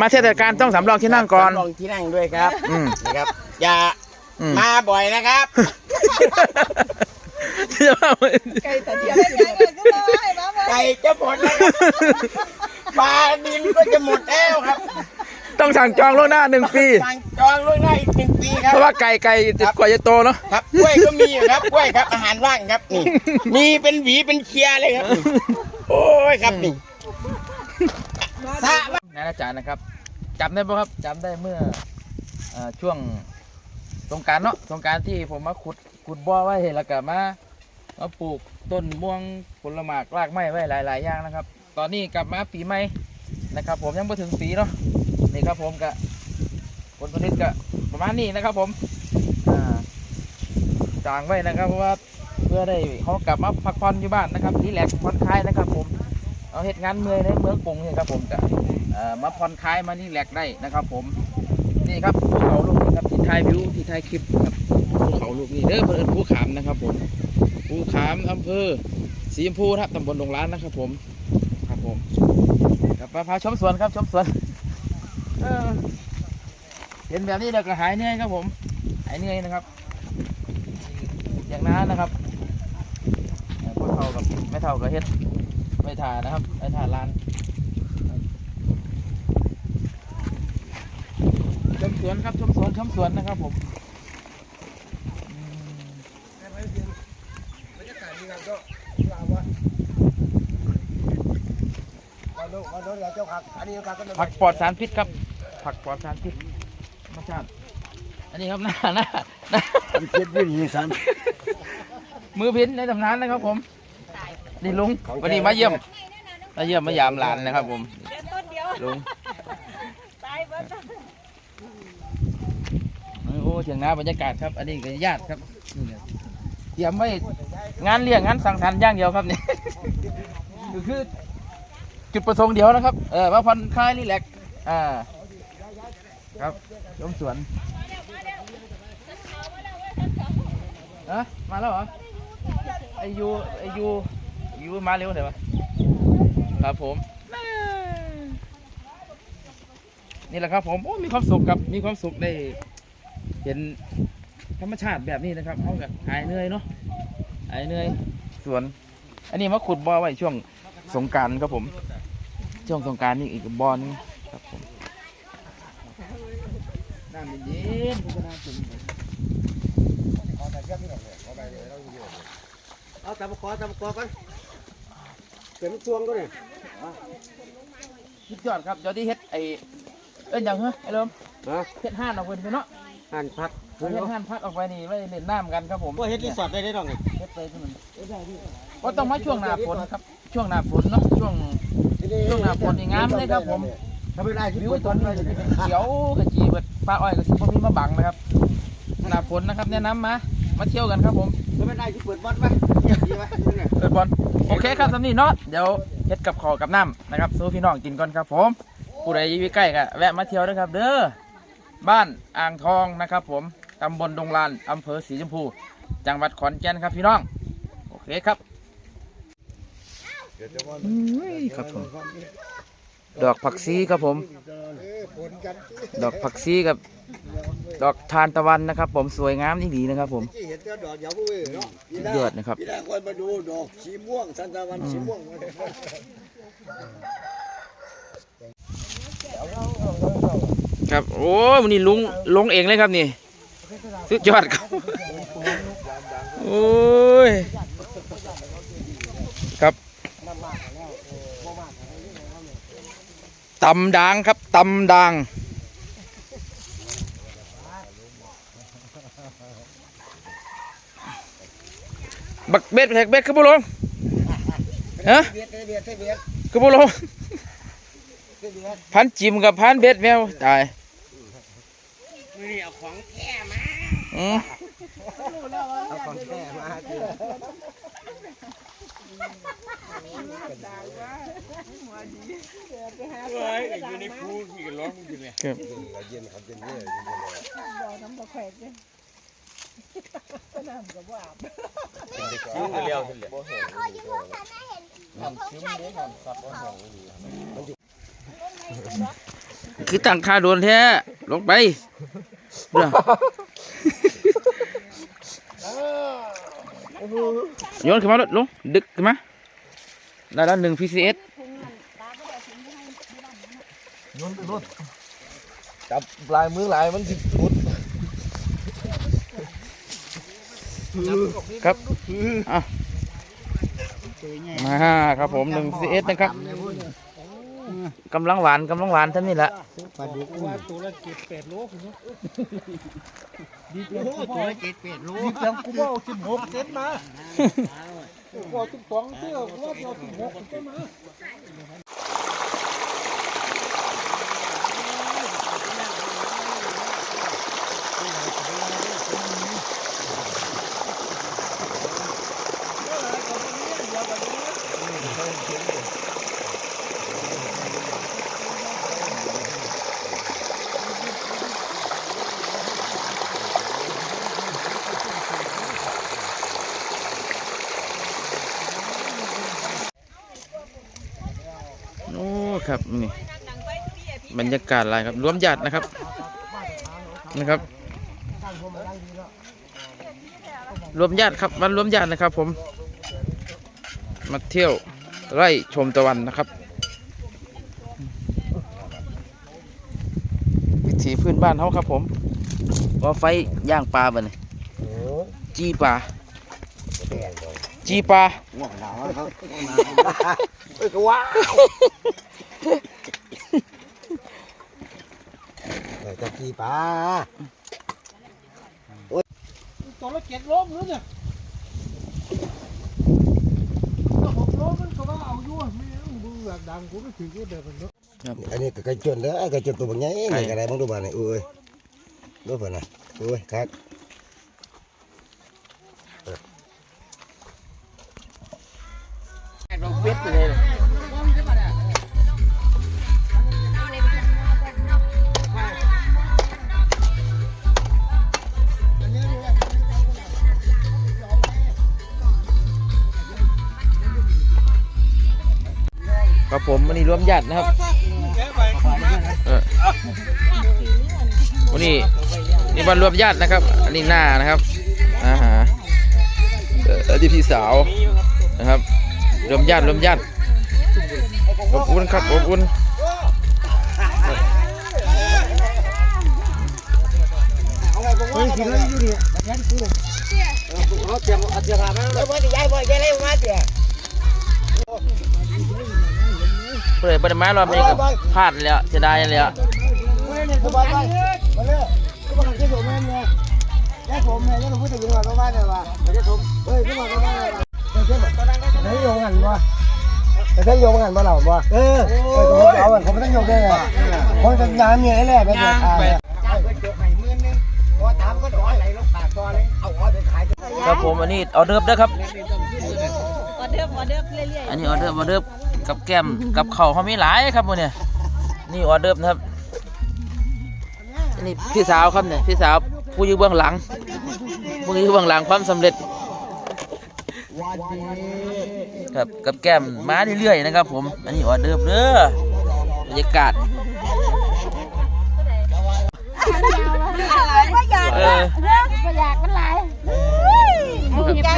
มาเทศกาลต้องสำรองที่นั่งก่อนสำรองที่นั่งด้วยครับอืม นะครับ อย่าอืมมาบ่อยนะครับ ไก่ตะเทียมกินหมดก็ได้บ้าบ่ไก่จะหมดแล้วครับปลาดินก็จะหมดแล้วครับต้องสั่งจองล่วงหน้าหนึ่งปี สั่งจองล่วงหน้าอีกหนึ่งปีครับเพราะว่าไก่ไก่ครับ กว่าจะโตเนาะครับกล้วยก็มีอยู่ครับกล้วยครับ อาหารว่างครับนี่มีเป็นหวีเป็นเคียร์เลยครับนี่โอ้ยครับนี่สระว่า ยนายอาจารย์นะครับจำได้ปะครับจำได้เมื่ออช่วงสงการเนาะสงการที่ผมมาขุดขุดบ่อไว้แล้วก็มามาปลูกต้นม่วงผลหมากรากไม้ไว้หลาย ๆ อย่างนะครับ ตอนนี้กลับมาปีใหม่นะครับ ผมยังไม่ถึงปีเนาะนี่ครับผมก็ผลผลิตก็ประมาณนี้นะครับ ผมจางไว้นะครับเพราะว่าเพื่อได้เขากลับมาพักผ่อนอยู่บ้านนะครับรีแลกซ์ผ่อนคลายนะครับ ผมเอาเหตุงานเมื่อยในเมืองกรุงนี่ครับผมก็ มาผ่อนคลายมานี่แลกได้นะครับผมนี่ครับภูเขาลูกนี้ครับที่ถ่ายวิวที่ถ่ายคลิปครับภูเขาลูกนี้เด้อเพื่อนภูขามนะครับผมภูขามอำเภอสีชมพูครับตำบลดงร้านนะครับผมครับผมกลับมาพาชมสวนครับชมสวนเห็นแบบนี้เราก็หายเหนื่อยครับผมหายเหนื่อยนะครับ อย่างนั้นนะครับเอ่อพวกเท่ากับไม่เท่ากับเฮ็ดไม่ถ่านะครับไม่ถ่าลาน ชม สวนครับชมสวนชมสวนนะครับผมอืมผักปลอดสารพิษครับ ผักปลอดสารพิษธรรมชาติอันนี้ครับหน้าหน้าหน้าเจ็ดวิ่งยิงสันมือพินในตำนานนะครับผมนี่ลุงวันนี้มาเยี่ยมมาเยี่ยมมายามหลานนะครับผมเดี๋ยวต้นเดียวลุง ตายเบิด โอ้ เถียงนาบรรยากาศครับ อันนี้ก็ญาติครับนี่ครับเตรียมไว้งานเลี้ยงงานสังสรรค์อย่างเดียวครับนี่ ก็คือ จุดประสงค์เดียวนะครับ เออมาผ่อนคลายรีแลกซ์อ่า ครับชมสวนอะมาแล้วเหรอไอยูไอยูยูมาเร็วเดี๋ยวะครับผม นี่แหละครับผมโอ้มีความสุขครับมีความสุขได้ เห็นธรรมชาติแบบนี้นะครับเอากับหายเหนื่อยเนาะหายเหนื่อยสวน อันนี้มาขุดบ่อไว้ช่วงสงกรารครับผม ช่วงสงกรารนี่อีกบ่อนึงครับผมน้ำเย็นๆก็น่าสนใจเอาตะมะกอตะมะกอกันเก็บช่วงก็เนี่ยสุดยอดครับเดี๋ยวที่เฮ็ดไอเอิ้นหยังเหรอไอ้เริ่มนะเฮ็ดห้านเอาเพิ่นไปเนาะ หันพักเฮ็ดห้านพักออกไปนี่ไว้เล่นน้ำกันครับผมว่าเฮ็ดรีสอร์ทได้ได้ดอกไงเฮ็ดไปเท่านั้นก็ต้องมาช่วงหน้าฝนครับ ช่วงหน้าฝนเนาะช่วงช่วงหน้าฝนนี่งามเลยครับผมถ้าไม่ได้ที่วิวเปิดตอนนี้จะเป็นเขียวกระจีเบิดฟ้าอ้อยกับสิบมีมาบังนะครับหน้าฝนนะครับแนะนำมามาเที่ยวกันครับผมถ้าไม่ได้ที่เปิดวัดไหมดีไหมนี่ไงเปิดบอลโอเคครับสำนีเนาะเดี๋ยวเฮ็ดกับขอกับน้ำนะครับสู้พี่น้องกินก่อนครับผมผู้ใดอยู่ใกล้ก็แวะมาเที่ยวด้วยครับ เด้อ บ้านอ่างทองนะครับ ผมตำบลดงลานอำเภอสีชมพู จังหวัดขอนแก่นครับพี่น้อง โอเคครับอุ้ยครับผม ดอกผักซีครับผม ดอกผักซีกับ ดอกทานตะวันนะครับ ผมสวยงามที่ดีนะครับ ผมที่เห็นแต่ดอกยาวเว้ยเนาะสุดยอดนะครับพี่ดาคอยมาดูดอกสีม่วงสันตะวันสีม่วง ครับ โอ้วันนี้ลุงลงเองเลยครับนี่สุดยอดครับโอ้ยครับตำดังครับตำดังบักเบ็ดแทกเบ็ดคือบุลงฮะเบียดเบียดเบียดคือบุลงพันจิมกับพันเบ็ดแมวตาย นี่เอาของแท้มาอืมเอาของแท้มาคือเฮ้ยอยู่ในคูขี่กันร้องอยู่เนี่ยครับเย็นครับเย็นเนี่ยบ่อน้ำบ่แขกเด้ก็น้ำก็บ่อาบคิ้วเรียวขึ้นเลยน้ำชิ้มเด้น้ำซับคือตั้งค่าโดนแท้ลงไปเด้อ โยนขึ้นมาลดลงดึกขึ้นมาได้แล้วหนึ่ง PCS จับลายมือลายมันสิพุดครับอะมาครับผมหนึ่ง PCS นะครับ กำลังหวานกำลังหวานท่านนี่แหละปลาดุกว่าตัวละเจ็ดแปดโลคุณเนาะดีจังตัวละเจ็ดแปดโลดีจังกูว่าสิบหกเซนมากูเอาสิบสองเที่ยวกูว่าสิบหกเซนมา ครับนี่บรรยากาศอะไรครับรวมญาตินะครับนะครับรวมญาติครับวันรวมญาตินะครับ ผมมาเที่ยวไร่ชมตะวันนะครับ วิถีพื้นบ้านเขาครับ ผมว่าไฟย่างปลาบ่เนี่ยจีปลาจีปลาง่วงหนาวครับง่วงหนาวเอ้ย ก็ว้าวเออจะกี่ปลาโอ้ยตัวละเจ็ดโลมเลยเนี่ยหกโลมันก็ว่าเอาอยู่ไม่เอามึงแบบดังกูไม่ถือกูเดินมันเนาะอันนี้ก็ไก่จนเด้อไก่จนตัวบางใหญ่นี่ก็ได้มึงดูบ้านนี่โอ้ยดูเพิ่นน่ะโอ้ยครับลงเป็ดไปเลย ผมวันนี้รวมญาตินะครับเออวันนี้นี่วันรวมญาตินะครับ อันนี้หน้านะครับอาหารเอ่ออันนี้พี่สาวนะครับ รวมญาติรวมญาติอบอุ่นครับอบอุ่นเฮ้ยกินแล้วอยู่นี่งั้นกูเอาเตรียมเอาเตรียมมาแล้วบ่ได้ย้ายบ่ได้เลยมาเด้ อเพื่อปริมาณรอบนี้ก็พลาดแล้วจะได้แล้วสบายไปมาเลยก็มาเก็บผมแม่เนี่ยแค่ผมเนี่ยยังพูดถึงว่าบ้านเนี่ยว่าไม่ได้ผมเฮ้ยก็มาบ้านเนี่ยไม่ใช่แบบไม่โยงกันวะแต่ถ้าโยงกันมาเราวะเออเออผมเอาเขาไม่ต้องโยงได้ไงคนจะยามเนี่ยไอ้แหละเป็นราคาเนี่ยจบให้หมื่นนึงพอถามก็ร้อยไหลลงปากซอเลยเอาอ้อยไปขายครับผมอันนี้ออเดิร์ฟเด้อครับออเดิร์ฟออเดิร์ฟเรื่อยอันนี้ออเดิร์ฟออเดิร์ฟ กับแก้มกับข้าวเขามีหลายครับมื้อเนี่ยนี่ออเดิร์ฟนะครับอันนี้พี่สาวครับเนี่ยพี่สาวผู้อยู่เบื้องหลังผู้อยู่เบื้องหลังความสำเร็จครับกับแก้มมาเรื่อยๆนะครับ ผมอันนี้ออเดิร์ฟเด้อบรรยากาศๆไม่อยากเออไม่อยากมันหลาย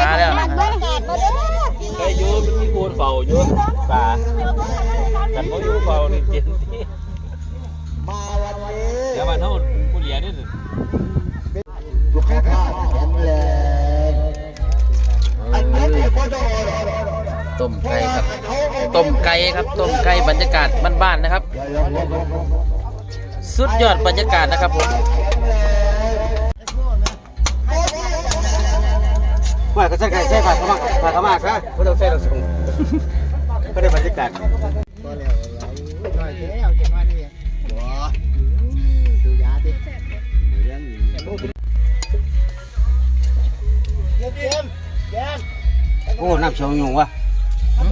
มาแล้วบรรยากาศมาเด้อเคยอยู่มันมีโคนเฝ้าอยู่ ป่ากันเขาอยู่เฝ้านี่เจ็บที่เดี๋ยวมันเท่าผู้เหลียนี่ลูกค้าแข็งแรงอันนั้นเนี่ยก็ต้องต้มไก่ครับ ต้มไก่ครับ ต้มไก่บรรยากาศบ้านๆนะครับ สุดยอดบรรยากาศนะครับผมว่าก็ใส่ไก่ใส่ผักขมากผักขมากนะไม่ต้องใส่เราส่ง ก็ได้บรรยากาศก็แล้วแล้วจะมาเนี่ยว้าดูยาดิเลี้ยงเกมเกมโอ้น้ำชงยุงวะ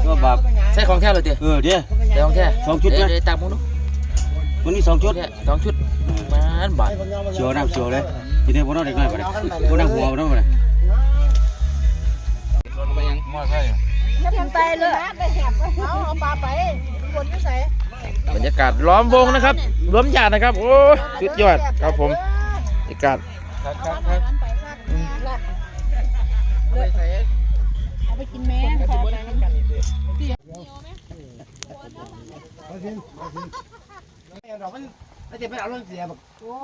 ก็แบบใส่ของแท้เลยเดียวเออเดี๋ยวใส่ของแท้สองชุดนะเดี๋ยวตามมึงดูวันนี้สองชุดเนี่ยสองชุดมันบาทเชียวน้ำเชียวเลยทีนี้พวกเราเด็กน้อยไปเลยพวกนั่งหัวพวกเราไปเลยไปยังมอไซค์ จะทำไปเลยเอาเอาปลาไปคนที่ไหนบรรยากาศล้อมวงนะครับล้อมญาตินะครับ โอ้สุดยอดครับผมบรรยากาศครับครับครับเอาไปกินแม่ขอไปกินเอาสิเอาสิเอาดอกมันมันจะเป็นเอาเรื่องเสียบักโอ้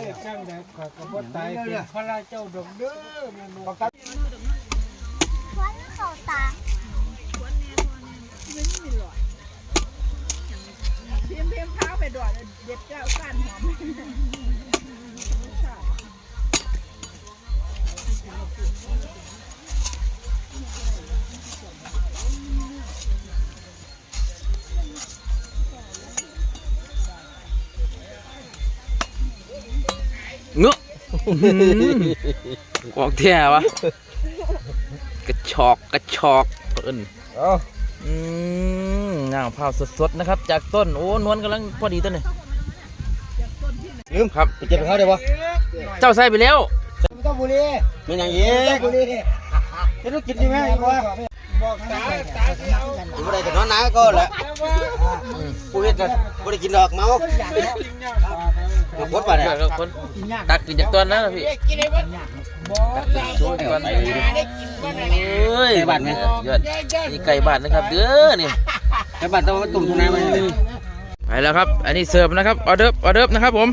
ยช่างได้ขอกระบอกตายเป็นพระเจ้าดอกเด้อมันบอกกัน เพียมเพียมเท้าไปด่วนเด็ดเจ้าก้านหอมเงื้อออกแท่วะ กระชอก กระชอกเอิ้น เอา อืมง่างเผาวสดๆนะครับ จากต้น โอ้นวลกำลังพอดีต้นนี่ลืมครับไปเจ็บเขาได้ปะเจ้าใส่ไปแล้วไม่ต้องบุหรี่ไม่นางไม่เย้ต้องบุหรี่จะต้องกินยังไงวะบอกตาตาเอาบ่ได้กันนอนหนาก็แหละกูเฮ็ดกันบ่ได้กินดอกเมามาพดป่ะเนี่ยเดี๋ยวคนตักกินจากต้นนะพี่ ช่วยก่อนเอ้ยบ้านไหมยอดนี่ไก่บ้านนะครับเด้อนี่ไอ้บ้านต้องมาตุ่มทุนายมาเลยไปแล้วครับ อันนี้เสิร์ฟนะครับออเดิร์ฟออเดิร์ฟนะครับ ผม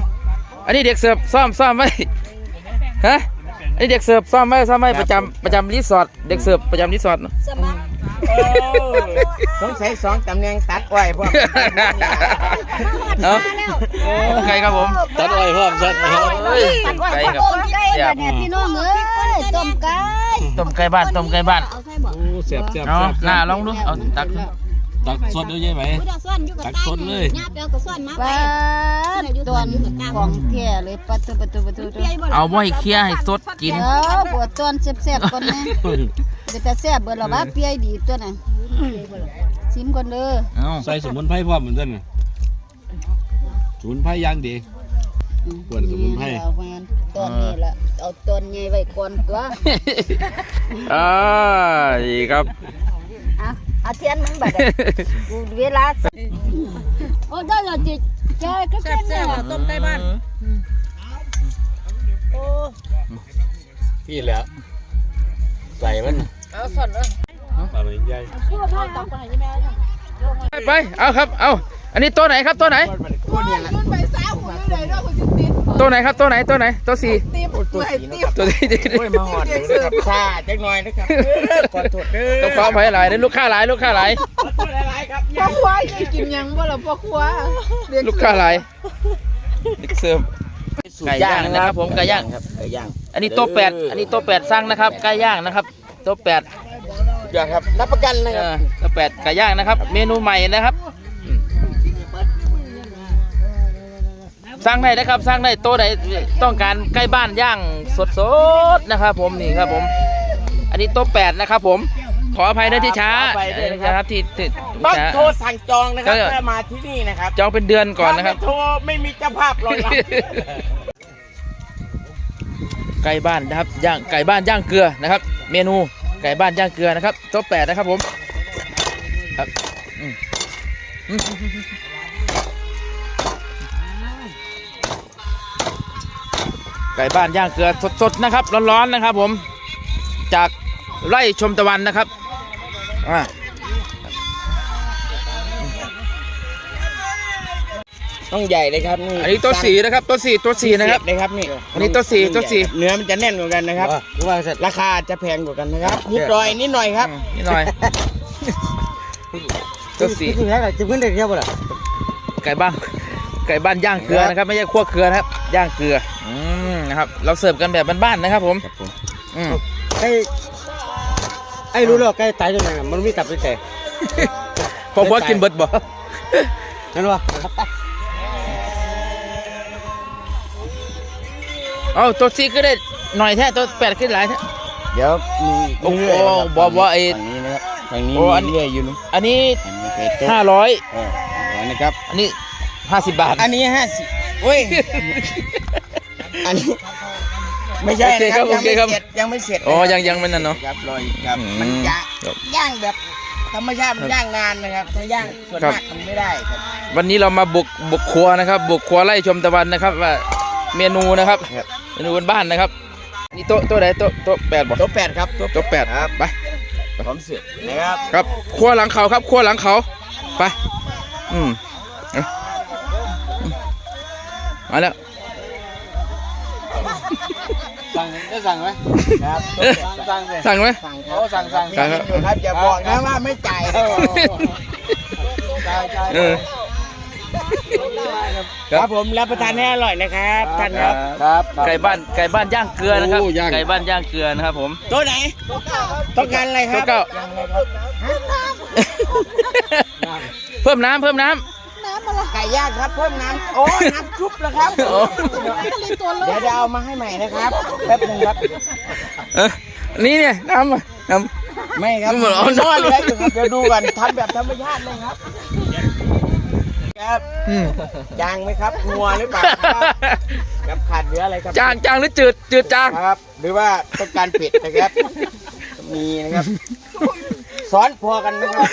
อันนี้เด็กเสิร์ฟซ่อมซ่อมไว้ฮะอันนี้เด็กเสิร์ฟซ่อมไว้ซ่อมไว้ประจำประจำรีสอร์ทเด็กเสิร์ฟประจำรีสอร์ทสมัคร สงสัยสองตำแหน่งตัดไว้พร้อมเอาโอ้ไก่ครับผม ตัดไว้พร้อมชัดเฮ้ยไก่ครับต้มไก่แบบเนี่ยพี่น้องเอ้ยต้มไก่ต้มไก่บ้านต้มไก่บ้านเอาใส่บ่เสียบเสียบเอาหน้าลองดูเอาตักตักสดด้วยใช่ไหมผู้ดส่วนอยู่กับตักสดเลยญาติเปียวกับส่วนมาไปตอนของแท้เลยประตูประตูประตูเอาบ่ให้เคลียร์ให้สดกินเออปวดตอนแซ่บๆก่อนแม่ จะแต่แซ่บเบิดแล้วว่าเปียดีตัวน่ะชิมก่อนเด้อเอาใส่สมุนไพรพร้อมเหมือนกันน่ะสมุนไพรอย่างดี เปิดสมุนไพร เอาแม่นตอนนี้ล่ะเอาตอนใหญ่ไว้ก่อนตัวอ่าดีครับ อะเอาเทียนมึงบัดอะกูเวลาโอ้ได้แล้วจิใจก็แซ่แซ่บบแซ่บต้มไก่บ้าน พี่แหล้วใส่มัน เอาส่วนเลยปลาไหลใหญ่เอาตักไปให้แม่ไปไปเอาครับ เอา อันนี้ตัวไหนครับตัวไหนมันไปสาวคนเลยเราคนจะติดตัวไหนครับตัวไหนตัวไหนตัวสี่ติดไม่ติดตัวที่โอ้ยมาหอดเลยนะครับซาจักหน่อยนะครับขอโทษเด้อต้องความไผ่หลายเด้อลูกค้าหลายลูกค้าหลายขอโทษหลายๆครับพ่อครัวจะกินยังบ่ล่ะพ่อครัวลูกค้าหลายนิกเสริมไก่ย่างนะครับผมไก่ย่างครับไก่ย่าง อันนี้โต๊ะแปดอันนี้โต๊ะแปดสร้างนะครับไก่ย่างนะครับโต๊ะแปดอย่างครับ รับประกันนะเอครับอโต๊ะแปดไก่ย่างนะครับ เมนูใหม่นะครับอืมสร้างได้นะครับสร้างได้โต๊ะไหนต้องการใกล้บ้านย่างสดๆนะครับ ผมนี่ครับผม อันนี้โต๊ะแปดนะครับ ผม ขออภัยนะที่ช้านะครับ ที่ที่ต้องช้า โทรสั่งจองนะครับเออถ้ามาที่นี่นะครับจองเป็นเดือนก่อนนะครับ ถ้าไม่โทรไม่มีเจ้าภาพรองรับ ไก่บ้านนะครับย่างไก่บ้านย่างเกลือนะครับ เมนูไก่บ้านย่างเกลือนะครับโต๊ะแปดนะครับผมครับอืมอืมไก่บ้านย่างเกลือสดๆนะครับร้อนๆนะครับผมจากไร่ชมตะวันนะครับอ่า ต้องใหญ่เลยครับนี่อันนี้โต๊ะสี่นะครับโต๊ะสี่โต๊ะสี่นะครับเลยครับนี่อันนี้โต๊ะสี่โต๊ะสี่เนื้อมันจะแน่นกว่ากันนะครับรู้ว่าเสร็จราคาจะแพงกว่ากันนะครับนิดหน่อยนิดหน่อยครับอืมนิดหน่อยโต๊ะสี่ที่แท้ก็จะขึ้นได้เที่ยวบ่ล่ะไก่บ้านไก่บ้านย่างเกลือนะครับ ไม่ใช่คั่วเกลือนะครับ ย่างเกลืออืมนะครับ เราเสิร์ฟกันแบบบ้านๆนะครับ ผมอืมไก่ไอ้รู้แล้วไก่ตายจังไงมันมีตับด้วยแต่พอพอกินเบิดบ่นั่นวะ เอาตัวซีก็ได้หน่อยแท้ตัวแปดขึ้นหลายแท้ เดี๋ยวมีโอ้โหเรื่อยๆนะครับบอกว่าไอ้ฝั่งนี้นะครับฝั่งนี้โอ้อัน มีเรื่อยอยู่นะอันนี้อันนี้ไก่โต๊ะห้าร้อยเออเดี๋ยวนะครับ อันนี้ห้าสิบบาท อันนี้ห้าสิบเว้ย อันนี้ ไม่ใช่นะครับโอยังเคไม่ครับเสร็จยังไม่เสร็จอ๋อนะครับยังยังไม่นั่นเนาะ ครับรออีกครับ อืมมันจะย่างแบบธรรมชาติมันย่างนานนะครับ ถ้าย่างส่วนครับ มากมันไม่ได้ครับ วันนี้เรามาบุกบุกครัวนะครับ บุกครัวไล่ชมตะวันนะครับว่าเมนูนะครับ ครับ เมนูบนบ้านนะครับ นี่โต๊ะโต๊ะไหนโต๊ะโต๊ะแปดบ่โต๊ะแปดครับโต๊ะโต๊ะแปดครับไปพร้อมเสิร์ฟนะครับครับครัวหลังเขาครับครัวหลังเขาไปอืมเอาอืมมาแล้วสั่งได้สั่งไหมครับสั่งเลยสั่งไหมสั่งคโอ้รับสั่งสั่งสั่งครับอยู่ครับอย่าบอกนะว่าไม่จ่ายครับจ่ายจ่าย เออครับผมรับประทานให้อร่อยนะครับท่านครับครับไก่บ้านไก่บ้านย่างเกลือนะครับ โอ้ย่าง ไก่บ้านย่างเกลือนะครับผมโต๊ะไหนต้องการอะไรคโต๊ะรับเก้าเพิ่มน้ำเพิ่มน้น้ำอะไรไก่ย่างครับเพิ่มน้ำโอ้น้ำชุบแล้วครับำโอ้ก็เลยตัวเลเดี๋ยวยเดี๋ยวเอามาให้ใหม่นะครับแป๊บหนึงครับ เออนี่เนี่ยน้ำอะน้ไม่ครับไม่เหมือนเอานอนเหลยอยู่ครับเดี๋ยวดูก่อนทำแบบธรรมชาติเลยครับ ครับำอืมจางไหมครับงัวหรือเปล่าครับครับขาดเหลืออะไรครับจางจางหรือจืดจืดจางครับ หรือว่าต้องการเผ็ดนะครับ มีนะครับซ้อนพอกันนะครับ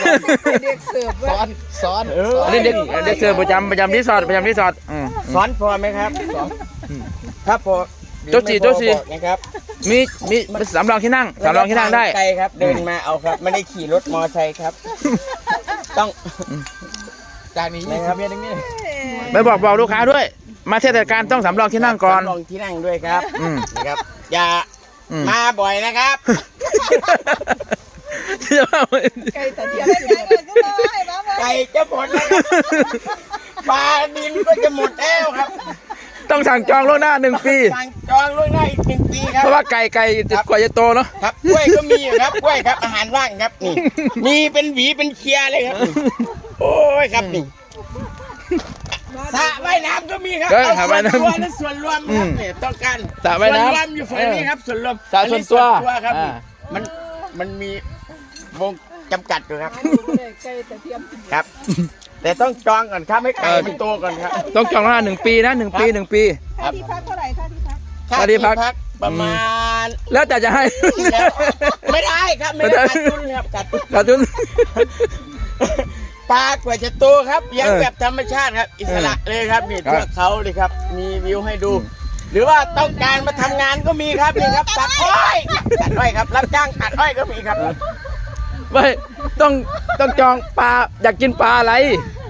เด็กเสิร์ฟซ้อนซ้อนเอออันนี้เด็กเด็กเสิร์ฟประจำประจำที่สอดประจำที่สอดอืมซ้อนพอไหมครับถ้าพอโจ๊ะจีโจ๊ะจีบอกนะครับมีมีสำรองที่นั่งสำรองที่นั่งได้ไกลครับ เดินมาเอาครับ ไม่ได้ขี่รถมอไซค์ครับ ต้อง จานนี้นะครับไปบอกบอกลูกค้าด้วย มาเทศกาลต้องสำรองที่นั่งก่อนสำรองที่นั่งด้วยครับอืมนะครับ อย่าอืมมาบ่อยนะครับไก่ตะเทียมเป็นยังไงก็ได้มามาไก่จะหมดแล้วครับปลาดินก็จะหมดแล้วครับ ต้องสั่งจองล่วงหน้าหนึ่งปี สั่งจองล่วงหน้าอีกหนึ่งปีครับเพราะว่าไก่ไก่กว่าจะโตเนาะครับกล้วยก็มีอยู่ครับกล้วยครับ อาหารว่างครับนี่มีเป็นหวีเป็นเคลียร์เลยครับนี่โอ้ยครับนี่สระว่ายน้ำก็มีครับเออเอาสระส่วว่ายนน้ำตัวและส่วนรวมอืครับมเนี่ยต้องการสระว่ายน้ำส่วนรวมอยู่ฝั่งนี้ครับส่วนรวมสระส่วนตัวอันนี้ครับอ่า มันมันมีวงจำกัดอยู่ครับ ไก่ตะเทียมครับ แต่ต้องจองก่อนครับให้ไก่มันโตก่อนครับ ต้องจองล่วงหน้าหนึ่งปีนะหนึ่งปีหนึ่งปี ค่าที่พักเท่าไหร่ค่าที่พักค่าค่าที่ที่พักพัก ประมาณ แล้วแต่จะให้แล้วไม่ได้ครับไม่ได้ไม่ได้ขาดทุนครับขาดทุนขาดทุนปลากว่าจะโตครับเลี้ยงเออแบบธรรมชาติครับ อิสระเลยครับนี่ครับเทือกเขาเลยครับ มีวิวให้ดู หรือว่าต้องการมาทำงานก็มีครับนี่ครับตัดอ้อยตัดอ้อยครับ รับจ้างตัดอ้อยก็มีครับ ไม่ต้องต้องจองปลาอยากกินปลาอะไร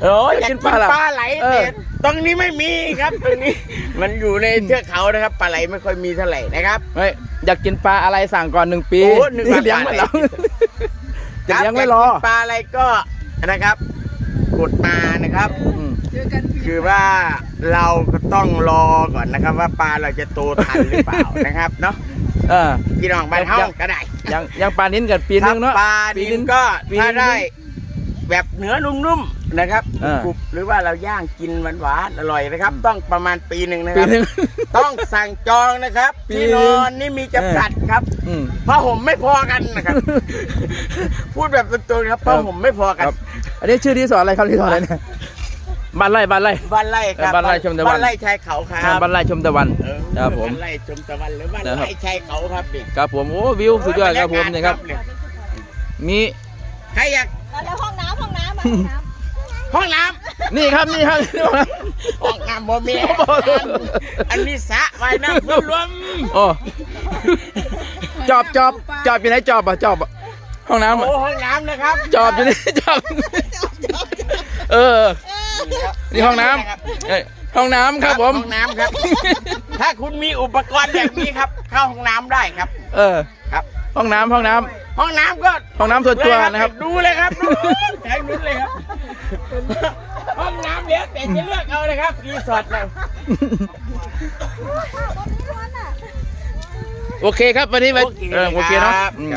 โอ้ยอยากกิกินนปลาปลาไหลเออแต่ตรงนี้ไม่มีครับตรงนี้ มันอยู่ในเทือกเขานะครับปลาไหลไม่ค่อยมีเท่าไหร่นะครับ ไม่อยากกินปลาอะไรสั่งก่อนหนึ่งปีโอ้นึกว่าเลี้ยงไม่ปลารออะไรจะเลี้ยงไม่รอคบยากกินปลาอะไรก็นะครับ กดมานะครับ อืม เจอกันคือว่าเราก็ต้องรอก่อนนะครับ ว่าปลาเราจะโตทันหรือเปล่านะครับเนาะ เออ พี่น้องบ้านเฮาก็ได้ยังยังปลานิ้นกันปีนึงเนาะครับปลาปีดินึนงก็ปีถ้านึงได้แบบเนื้อนุ่มๆนะครับเออกรุบหรือว่าเราย่างกินหวานๆอร่อยนะครับ ต้องประมาณปีหนึ่งนะคปีรับนึงต้องสั่งจองนะครับปีที่หนนึ่งอนนี่มีจำกัดครับอืมผ้าห่มไม่พอกันนะครับ พูดแบบตรงๆครับผ้าห่มไม่พอกันครับอันนี้ชื่อรีสอร์ทอะไรครับรีสอร์ทอะไรเนี่ย บ้านไร่บ้านไร่ บ้านไร่ครับเออบ้านไร่ชมตะวัน บ้านไร่ชายเขาคอ่ารับบ้านไร่ชมตะวันเออครับผม บ้านไร่ชมตะวันหรือบ้านนะครับ ไร่ชายเขาครับนี่ครับผมโอ้วิวสุดยอดครับผมเนี่ยครับเนี่ยมีใครอยากแล้วห้องน้ำห้องน้ำอะห้องน้ำห้องน้นี่ครับนี่ครับำห้องน้ำบ่มี อันนี้สระว่ายน้ำรวมโอ้จอบจอบจอบอยู่ไหนจอบอะจอบอะห้องน้ำโอ้อะห้องน้ำนะครับจอบอยู่นี่จอบ เออ นี่ห้องน้ำเอ้ยห้องน้ำครับผม ห้องน้ำครับ ถ้าคุณมีอุปกรณ์แบบนี้ครับ เข้าห้องน้ำได้ครับ เออ ครับ ห้องน้ำห้องน้ห้องน้ำก็ำห้องน้ำส่วนตัวนะครับ ดูเลยครับดูแทงนู้นเลยครับ ห้องน้ำเดี๋ยวแต่จะเลือกเอาเลยครับรีสอร์ทเราโอเคครับวันนี้ไปเออโอเคเนาะอืม